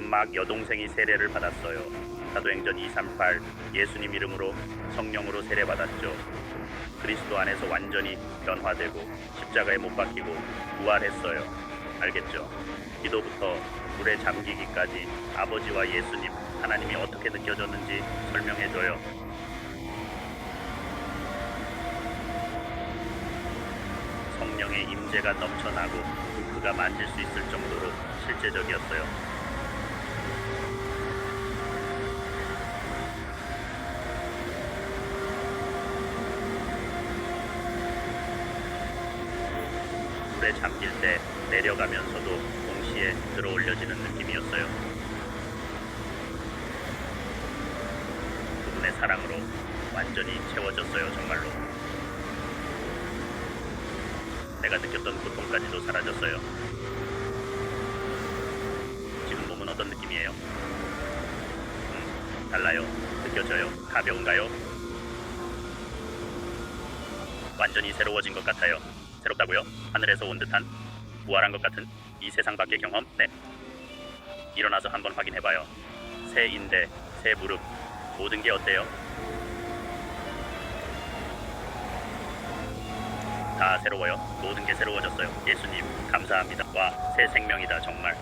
지금 막 여동생이 세례를 받았어요. 사도행전 238 예수님 이름으로 성령으로 세례 받았죠. 그리스도 안에서 완전히 변화되고 십자가에 못 박히고 부활했어요. 알겠죠? 기도부터 물에 잠기기까지 아버지와 예수님 하나님이 어떻게 느껴졌는지 설명해줘요. 성령의 임재가 넘쳐나고 그가 만질 수 있을 정도로 실제적이었어요. 물에 잠길 때 내려가면서도 동시에 들어올려지는 느낌이었어요. 그분의 사랑으로 완전히 채워졌어요, 정말로. 내가 느꼈던 고통까지도 사라졌어요. 지금 몸은 어떤 느낌이에요? 음, 달라요. 느껴져요. 가벼운가요? 완전히 새로워진 것 같아요. 새롭다고요? 하늘에서 온 듯한 부활한 것 같은 이 세상 밖의 경험? 네. 일어나서 한번 확인해봐요. 새 인대, 새 무릎, 모든 게 어때요? 다 새로워요. 모든 게 새로워졌어요. 예수님, 감사합니다. 와, 새 생명이다, 정말.